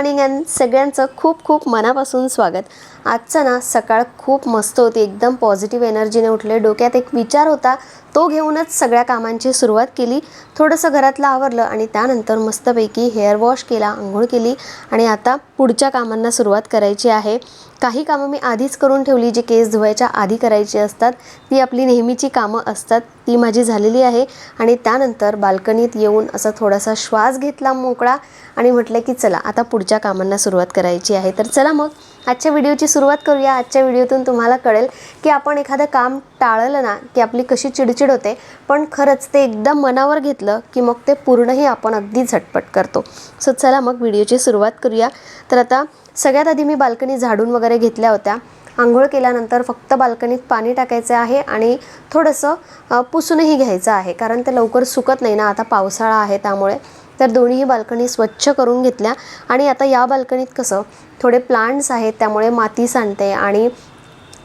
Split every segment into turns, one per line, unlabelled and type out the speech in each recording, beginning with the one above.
Morning and सगळ्यांचं खूप खूप मनापासून स्वागत. आजचा ना सकाळ खूप मस्त होती. एकदम पॉझिटिव्ह एनर्जीने उठले. डोक्यात एक विचार होता तो घेऊनच सगळ्या कामांची सुरुवात केली. थोडंसं घरातलं आवरलं आणि त्यानंतर मस्तपैकी हेअर वॉश केला आंघोळ केली आणि आता पुढच्या कामांना सुरुवात करायची आहे. काही कामं मी आधीच करून ठेवली जी केस धुवायच्या आधी करायची असतात. ती आपली नेहमीची कामं असतात. ती माझी झालेली आहे आणि त्यानंतर बाल्कनीत येऊन असा थोडासा श्वास घेतला मोकळा आणि म्हटलं की चला आता पुढच्या कामांना सुरुवात करायची आहे. तर चला मग. आजच्या व्हिडिओची सुरुवात करूया. आजच्या व्हिडिओतून तुम्हाला कळेल की आपण एखादं काम टाळलं ना की आपली कशी चिडचिड होते पण खरंच ते एकदा मनावर घेतलं की मग ते पूर्णही आपण अगदी झटपट करतो. सो चला मग व्हिडिओची सुरुवात करूया. तर आता सगळ्यात आधी मी बाल्कनी झाडून वगैरे घेतल्या होत्या. आंघोळ केल्यानंतर फक्त बाल्कनीत पाणी टाकायचं आहे आणि थोडंसं पुसूनही घ्यायचं आहे कारण ते लवकर सुकत नाही ना. आता पावसाळा आहे त्यामुळे. तर दोन्हीही बाल्कनी स्वच्छ करून घेतल्या. आणि आता या बाल्कनीत कसं थोडे प्लांट्स आहेत त्यामुळे माती सांडते आणि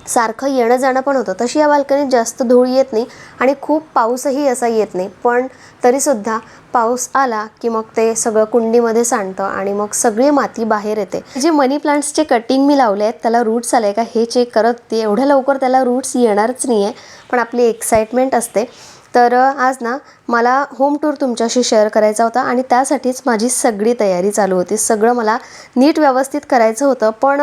सारखं येणं जाणं पण होतं. तशी या बाल्कनीत जास्त धूळ येत नाही आणि खूप पाऊसही असा येत नाही. पण तरीसुद्धा पाऊस आला की मग ते सगळं कुंडीमध्ये सांडतं आणि मग सगळी माती बाहेर येते. जे मनी प्लांट्सचे कटिंग मी लावले आहेत त्याला रूट्स आले का हे चेक करत ते एवढ्या लवकर त्याला रूट्स येणारच नाही आहे पण आपली एक्साइटमेंट असते. तर आज ना मला होम टूर तुमच्याशी शेअर करायचा होता आणि त्यासाठीच माझी सगळी तयारी चालू होती. सगळं मला नीट व्यवस्थित करायचं होतं. पण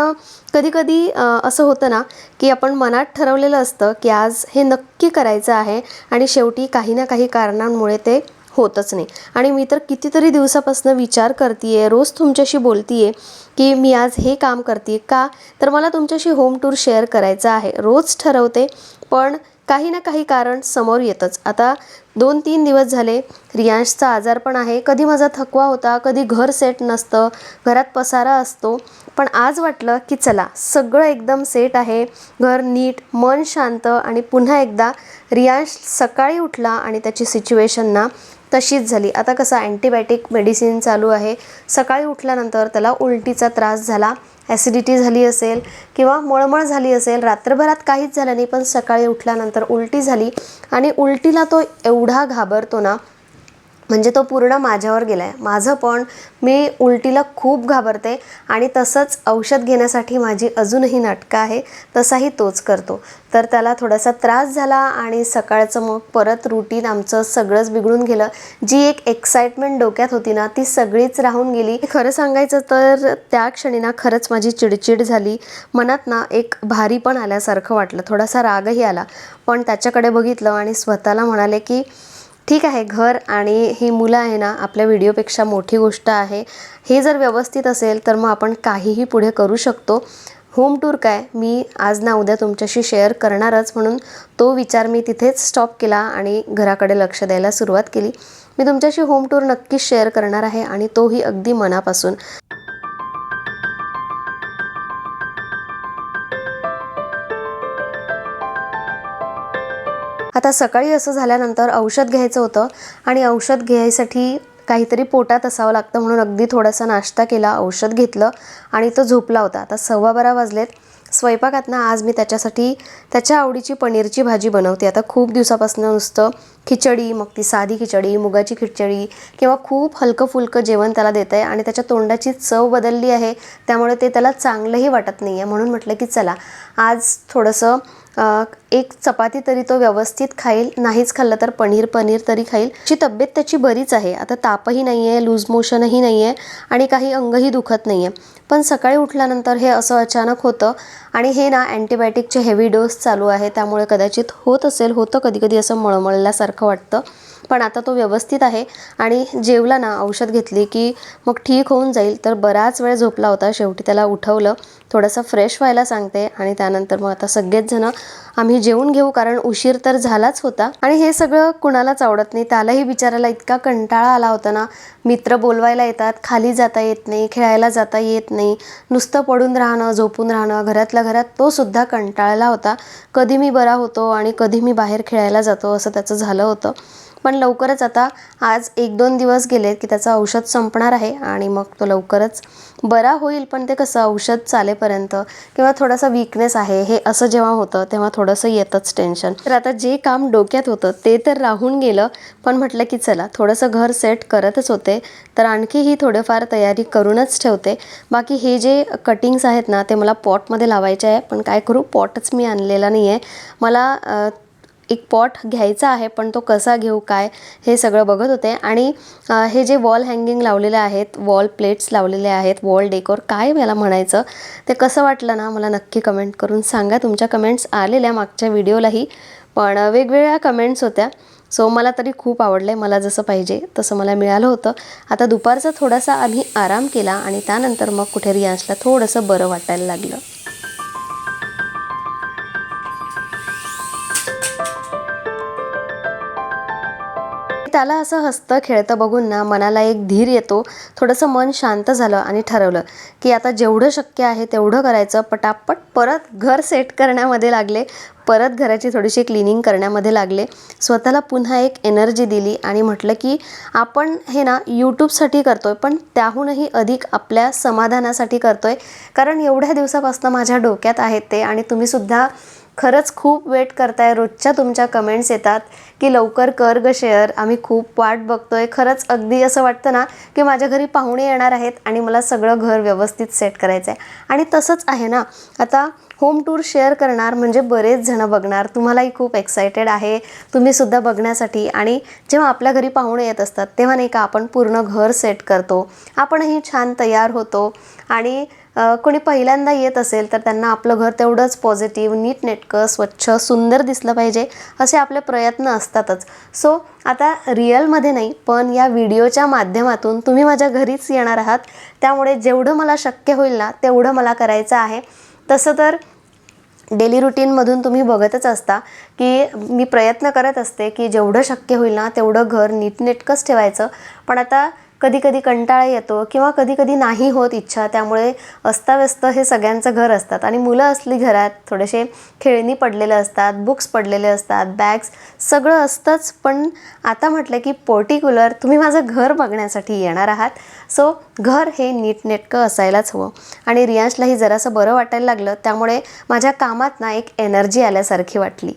कधीकधी असं होतं ना की आपण मनात ठरवलेलं असतं की आज हे नक्की करायचं आहे आणि शेवटी काही ना काही कारणांमुळे ते होतच नाही. आणि मी तर कितीतरी दिवसापासून विचार करते रोज तुमच्याशी बोलतीये की मी आज हे काम करते का? तर मला तुमच्याशी होम टूर शेअर करायचं आहे. रोज ठरवते पण काही ना काही कारण समोर येतंच. आता दोन तीन दिवस झाले रियांशचा आजार पण आहे. कधी माझा थकवा होता कधी घर सेट नसतं घरात पसारा असतो. पण आज वाटलं की चला सगळं एकदम सेट आहे. घर नीट मन शांत आणि पुन्हा एकदा रियांश सकाळी उठला आणि त्याची सिच्युएशन ना तशीच झाली. आता कसं अँटीबायोटिक मेडिसिन चालू आहे. सकाळी उठल्यानंतर त्याला उलटीचा त्रास झाला. ॲसिडिटी झाली असेल किंवा मळमळ झाली असेल रात्रभरात काहीच झालं नाही पण सकाळी उठल्यानंतर उलटी झाली. आणि उलटीला तो एवढा घाबरतो ना म्हणजे तो पूर्ण माझ्यावर गेला आहे माझं पण मी उलटीला खूप घाबरते आणि तसंच औषध घेण्यासाठी माझी अजूनही नाटकं आहे तसाही तोच करतो. तर त्याला थोडासा त्रास झाला आणि सकाळचं मग परत रुटीन आमचं सगळंच बिघडून गेलं. जी एक एक्साइटमेंट डोक्यात होती ना ती सगळीच राहून गेली. खरं सांगायचं तर त्या क्षणी ना खरंच माझी चिडचिड झाली. मनात ना एक भारी पण आल्यासारखं वाटलं. थोडासा रागही आला. पण त्याच्याकडे बघितलं आणि स्वतःला म्हणाले की ठीक आहे घर आणि ही मुलं आहे ना आपल्या व्हिडिओपेक्षा मोठी गोष्ट आहे. हे जर व्यवस्थित असेल तर मग आपण काहीही पुढे करू शकतो. होम टूर काय? मी आज ना उद्या तुमच्याशी शेअर करणारच म्हणून तो विचार मी तिथेच स्टॉप केला आणि घराकडे लक्ष द्यायला सुरुवात केली. मी तुमच्याशी होम टूर नक्कीच शेअर करणार आहे आणि तोही अगदी मनापासून. आता सकाळी असं झाल्यानंतर औषध घ्यायचं होतं आणि औषध घ्यायसाठी काहीतरी पोटात असावं लागतं म्हणून अगदी थोडासा नाश्ता केला औषध घेतलं आणि तो झोपला होता. आता सव्वा बारा वाजलेत. स्वयंपाकातनं आज मी त्याच्यासाठी त्याच्या आवडीची पनीरची भाजी बनवते. आता खूप दिवसापासून नुसतं खिचडी मग ती साधी खिचडी मुगाची खिचडी किंवा खूप हलकं फुलकं जेवण त्याला देत आहे आणि त्याच्या तोंडाची चव बदलली आहे त्यामुळे ते त्याला चांगलंही वाटत नाही आहे म्हणून म्हटलं की चला आज थोडंसं एक चपाती तरी तो व्यवस्थित खाईल नाहीच खाल्लं तर पनीर पनीर तरी खाईल. ची तब्येत त्याची बरीच आहे. आता तापही नाही आहे लूज मोशनही नाही आहे आणि काही अंगही दुखत नाही आहे पण सकाळी उठल्यानंतर हे असं अचानक होतं आणि हे ना अँटीबायोटिकचे हेवी डोस चालू आहे. त्यामुळे कदाचित होत असेल होतं कधी कधी असं मळमळल्यासारखं वाटतं. पण आता तो व्यवस्थित आहे. आणि जेवला ना औषध घेतली की मग ठीक होऊन जाईल. तर बराच वेळ झोपला होता. शेवटी त्याला उठवलं. थोडंसं फ्रेश व्हायला सांगते. आणि त्यानंतर मग आता सगळेच जण आम्ही जेवून घेऊ कारण उशीर तर झालाच होता. आणि हे सगळं कुणालाच आवडत नाही. त्यालाही विचारायला इतका कंटाळा आला होता ना. मित्र बोलवायला येतात. खाली जाता येत नाही. खेळायला जाता येत नाही. नुसतं पडून राहणं झोपून राहणं. घरातल्या घरात तो सुद्धा कंटाळला होता. कधी मी बरा होतो आणि कधी मी बाहेर खेळायला जातो असं त्याचं झालं होतं. पण लवकरच आता आज एक दोन दिवस गेले की त्याचं औषध संपणार आहे आणि मग तो लवकरच बरा होईल. पण ते कसं औषध चालेपर्यंत किंवा थोडासा वीकनेस आहे हे असं जेव्हा होतं तेव्हा थोडंसं येतंच टेन्शन तर आता जे काम डोक्यात होतं ते तर राहून गेलं पण म्हटलं की चला थोडंसं घर सेट करतच होते तर आणखीही थोडंफार तयारी करूनच ठेवते. बाकी हे जे कटिंग्स आहेत ना ते मला पॉटमध्ये लावायचे आहे पण काय करू पॉटच मी आणलेला नाही आहे मला एक पॉट घ्यायचा आहे पण तो कसा घेऊ काय हे सगळं बघत होते. आणि हे जे वॉल हँगिंग लावलेले आहेत वॉल प्लेट्स लावलेले आहेत वॉल डेकोर काय मला म्हणायचं ते कसं वाटलं ना मला नक्की कमेंट करून सांगा. तुमच्या कमेंट्स आलेल्या मागच्या व्हिडिओलाही पण वेगवेगळ्या कमेंट्स होत्या. सो मला तरी खूप आवडलं आहे मला जसं पाहिजे तसं मला मिळालं होतं. आता दुपारचा थोडासा आम्ही आराम केला आणि त्यानंतर मग कुठे रियांशला थोडंसं बरं वाटायला लागलं. त्याला असं हसतं खेळतं बघून ना मनाला एक धीर येतो. थोडंसं मन शांत झालं आणि ठरवलं की आता जेवढं शक्य आहे तेवढं करायचं. पटापट परत घर सेट करण्यामध्ये लागले. परत घराची थोडीशी क्लिनिंग करण्यामध्ये लागले. स्वतःला पुन्हा एक एनर्जी दिली आणि म्हटलं की आपण हे ना यूट्यूबसाठी करतो आहे पण त्याहूनही अधिक आपल्या समाधानासाठी करतो आहे कारण एवढ्या दिवसापासून माझ्या डोक्यात आहेत ते आणि तुम्हीसुद्धा खरंच खूप वेट करताय. रोजच्या तुमच्या कमेंट्स येतात की लवकर कर ग शेअर. आम्ही खूप वाट बघतोय. खरंच अगदी असं वाटतं ना की माझ्या घरी पाहुणे येणार आहेत आणि मला सगळं घर व्यवस्थित सेट करायचं आहे आणि तसंच आहे ना आता होम टूर शेअर करणार म्हणजे बरेच जणं बघणार. तुम्हालाही खूप एक्सायटेड आहे. तुम्हीसुद्धा बघण्यासाठी. आणि जेव्हा आपल्या घरी पाहुणे येत असतात तेव्हा नाही का आपण पूर्ण घर सेट करतो. आपणही छान तयार होतो. आणि कोणी पहिल्यांदा येत असेल तर त्यांना आपलं घर तेवढंच पॉझिटिव्ह नीटनेटकं स्वच्छ सुंदर दिसलं पाहिजे असे आपले प्रयत्न असतातच. सो आता रिअलमध्ये नाही पण या व्हिडिओच्या माध्यमातून तुम्ही माझ्या घरीच येणार आहात. त्यामुळे जेवढं मला शक्य होईल ना तेवढं मला करायचं आहे. तसं तर डेली रुटीनमधून तुम्ही बघतच असता की मी प्रयत्न करत असते की जेवढं शक्य होईल ना तेवढं घर नीटनेटकंच ठेवायचं. पण आता कधी कधी कंटाळा येतो किंवा कधी कधी नाही होत इच्छा त्यामुळे अस्ताव्यस्त हे सगळ्यांचं घर असतात. आणि मुलं असली घरात थोडेसे खेळणी पडलेले असतात बुक्स पडलेले असतात बॅग्स सगळं असतंच. पण आता म्हटलं की पर्टिक्युलर तुम्ही माझं घर बघण्यासाठी येणार आहात. सो घर हे नीटनेटकं असायलाच हवं. आणि रियांशलाही जरासं बरं वाटायला लागलं त्यामुळे माझ्या कामात ना एक एनर्जी आल्यासारखी वाटली.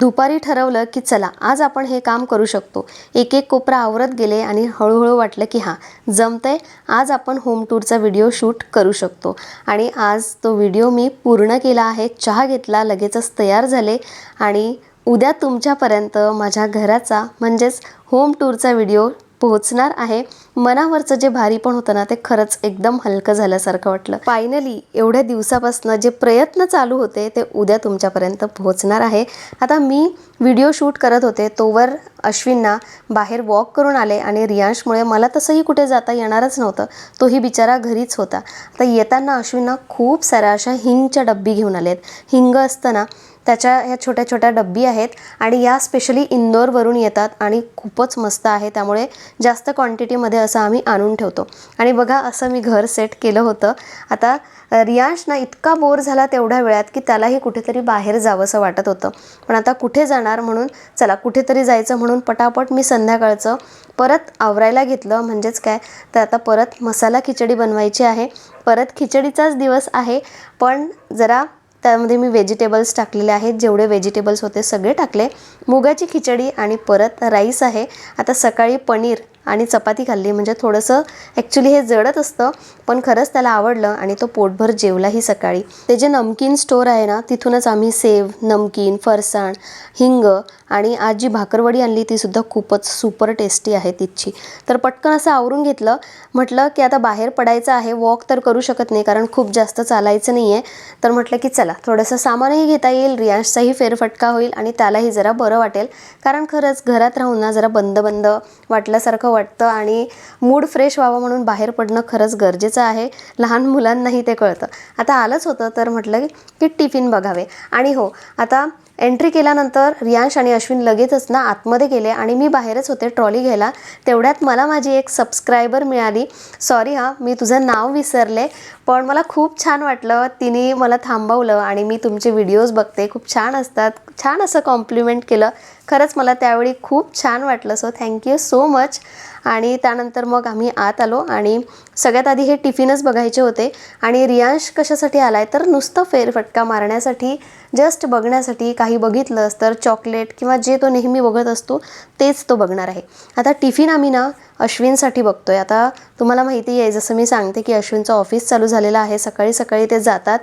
दुपारी ठरवलं की चला आज आपण हे काम करू शकतो. एक एक कोपरा आवरत गेले आणि हळूहळू वाटलं की हां जमतंय आज आपण होम टूरचा व्हिडिओ शूट करू शकतो. आणि आज तो व्हिडिओ मी पूर्ण केला आहे चहा घेतला लगेचच तयार झाले आणि उद्या तुमच्यापर्यंत माझ्या घराचा म्हणजेच होम टूरचा व्हिडिओ पोहोचणार आहे. मनावरचं जे भारी पण होतं ना ते खरंच एकदम हलकं झाल्यासारखं वाटलं. फायनली एवढ्या दिवसापासून जे प्रयत्न चालू होते ते उद्या तुमच्यापर्यंत पोहोचणार आहे. आता मी व्हिडिओ शूट करत होते तोवर अश्विनना बाहेर वॉक करून आले आणि रियांशमुळे मला तसंही कुठे जाता येणारच नव्हतं. तोही बिचारा घरीच होता. आता येताना अश्विनना खूप साऱ्या अशा हिंगच्या डब्बी घेऊन आलेत. हिंग असतं ना त्याच्या ह्या छोट्या छोट्या डब्बी आहेत आणि या स्पेशली इंदोरवरून येतात आणि खूपच मस्त आहे. त्यामुळे जास्त क्वांटिटीमध्ये असं आम्ही आणून ठेवतो. आणि बघा असं मी घर सेट केलं होतं. आता रियांश ना इतका बोर झाला तेवढ्या वेळात की त्यालाही कुठेतरी बाहेर जावंसं वाटत होतं. पण आता कुठे जाणार म्हणून चला कुठेतरी जायचं म्हणून पटापट मी संध्याकाळचं परत आवरायला घेतलं. म्हणजेच काय तर आता परत मसाला खिचडी बनवायची आहे. परत खिचडीचाच दिवस आहे. पण जरा त्यामध्ये मी व्हेजिटेबल्स टाकलेले आहेत. जेवढे व्हेजिटेबल्स होते सगळे टाकले. मुगाची खिचडी आणि परत राईस आहे. आता सकाळी पनीर आणि चपाती खाल्ली. म्हणजे थोडंसं ॲक्च्युली हे जडत असतं पण खरंच त्याला आवडलं आणि तो पोटभर जेवलाही सकाळी. ते जे नमकीन स्टोर आहे ना तिथूनच आम्ही सेव नमकीन फरसाण हिंग आणि आज जी भाकरवडी आणली तीसुद्धा खूपच सुपर टेस्टी आहे तिथची. तर पटकन असं आवरून घेतलं. म्हटलं की आता बाहेर पडायचं आहे वॉक तर करू शकत नाही कारण खूप जास्त चालायचं नाही आहे तर म्हटलं की चला थोडंसं सामानही घेता येईल रियांशचाही फेरफटका होईल आणि त्यालाही जरा बरं वाटेल. कारण खरंच घरात राहून ना जरा बंद बंद वाटल्यासारखं वाटतं आणि मूड फ्रेश व्हावं म्हणून बाहेर पडणं खरंच गरजेचं आहे. लहान मुलांनाही ते कळतं. आता आलंच होतं तर म्हटलं की टिफिन बघावे. आणि हो आता एंट्री केल्यानंतर रियांश आणि अश्विन लगेचच ना आतमध्ये गेले आणि मी बाहेरच होते ट्रॉली घ्यायला. तेवढ्यात मला माझी एक सबस्क्रायबर मिळाली. सॉरी हां मी तुझं नाव विसरले पण मला खूप छान वाटलं. तिने मला थांबवलं आणि मी तुमचे व्हिडिओज बघते. खूप छान असतात. छान असं कॉम्प्लिमेंट केलं. खरंच मला त्यावेळी खूप छान वाटलं. सो थँक्यू सो मच आणि त्यानंतर मग आम्ही आत आलो आणि सगळ्यात आधी हे टिफिनच बघायचे होते. आणि रियांश कशासाठी आला आहे तर नुसतं फेरफटका मारण्यासाठी जस्ट बघण्यासाठी काही बघितलंस तर चॉकलेट किंवा जे तो नेहमी बघत असतो तेच तो बघणार आहे. आता टिफिन आम्ही ना अश्विनसाठी बघतोय. आता तुम्हाला माहिती आहे जसं मी सांगते की अश्विनचं ऑफिस चालू झालेलं आहे. सकाळी सकाळी ते जातात.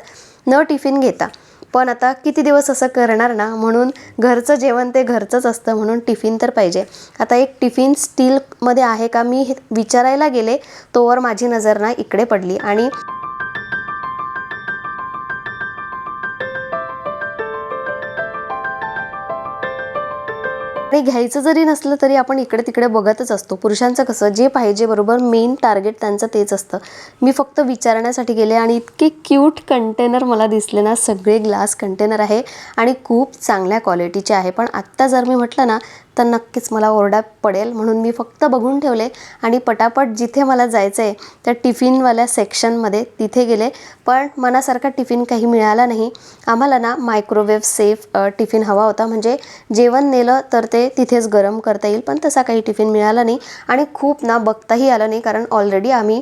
न टिफिन घेता. पण आता किती दिवस असं करणार ना? म्हणून घरचं जेवण ते घरचंच असतं म्हणून टिफिन तर पाहिजे. आता एक टिफिन स्टीलमध्ये आहे का? मी हे विचारायला गेले तोवर माझी नजर ना इकडे पडली आणि आणि घ्यायचं जरी नसलं तरी आपण इकडे तिकडे बघतच असतो. पुरुषांचं कसं जे पाहिजे बरोबर मेन टार्गेट त्यांचं तेच असतं. मी फक्त विचारण्यासाठी गेले आणि इतके क्यूट कंटेनर मला दिसले ना सगळे ग्लास कंटेनर आहे आणि खूप चांगल्या क्वालिटीचे आहे. पण आत्ता जर मी म्हटलं ना तर नक्कीच मला ओरडा पडेल. म्हणून मी फक्त बघून ठेवले आणि पटापट जिथे मला जायचं आहे त्या टिफिनवाल्या सेक्शनमध्ये तिथे गेले. पण मनासारखा टिफिन काही मिळाला नाही. आम्हाला ना मायक्रोवेव्ह सेफ टिफिन हवा होता. म्हणजे जेवण नेलं तर ते तिथेच गरम करता येईल. पण तसा काही टिफिन मिळाला नाही. आणि खूप ना बघताही आलं नाही. कारण ऑलरेडी आम्ही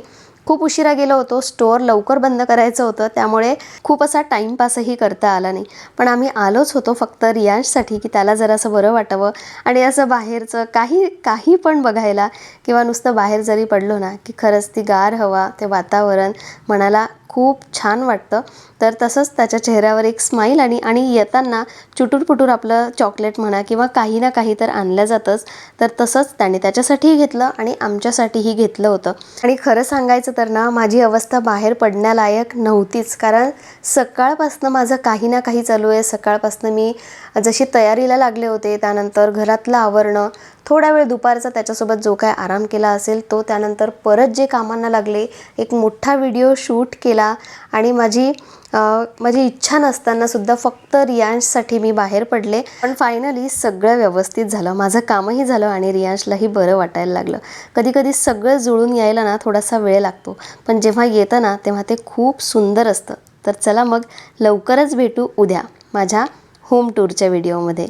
खूप उशिरा गेलो होतो. स्टोअर लवकर बंद करायचं होतं. त्यामुळे खूप असा टाईमपासही करता आला नाही. पण आम्ही आलोच होतो फक्त रियाजसाठी की त्याला जरासं बरं वाटावं. आणि असं बाहेरचं काही काही पण बघायला किंवा नुसतं बाहेर जरी पडलो ना की खरंच ती गार हवा ते वातावरण मनाला खूप छान वाटतं. तर तसंच त्याच्या चेहऱ्यावर एक स्माईल आणि आणि येताना चुटूरपुटूर आपलं चॉकलेट म्हणा किंवा काही ना काही तर आणलं जातंच. तर तसंच त्याने त्याच्यासाठीही घेतलं आणि आमच्यासाठीही घेतलं होतं. आणि खरं सांगायचं तर ना माझी अवस्था बाहेर पडण्यालायक नव्हतीच. कारण सकाळपासनं माझं काही ना काही चालू आहे. सकाळपासनं मी जशी तयारीला लागले होते त्यानंतर घरातलं आवरणं थोडा वेळ दुपारचा त्याच्यासोबत जो काय आराम केला असेल तो त्यानंतर परत जे कामांना लागले एक मोठा व्हिडिओ शूट केला आणि माझी माझी इच्छा नसताना सुद्धा फक्त रियांशसाठी मी बाहेर पडले. पण फायनली सगळं व्यवस्थित झालं. माझं कामही झालं आणि रियांशलाही बरं वाटायला लागलं. कधी कधी सगळं जुळून यायला ना थोडासा वेळ लागतो. पण जेव्हा येतं ना तेव्हा ते खूप सुंदर असतं. तर चला मग लवकरच भेटू उद्या. माझ्या होम टूरच्या व्हिडिओमध्ये.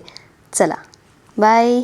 चला बाय.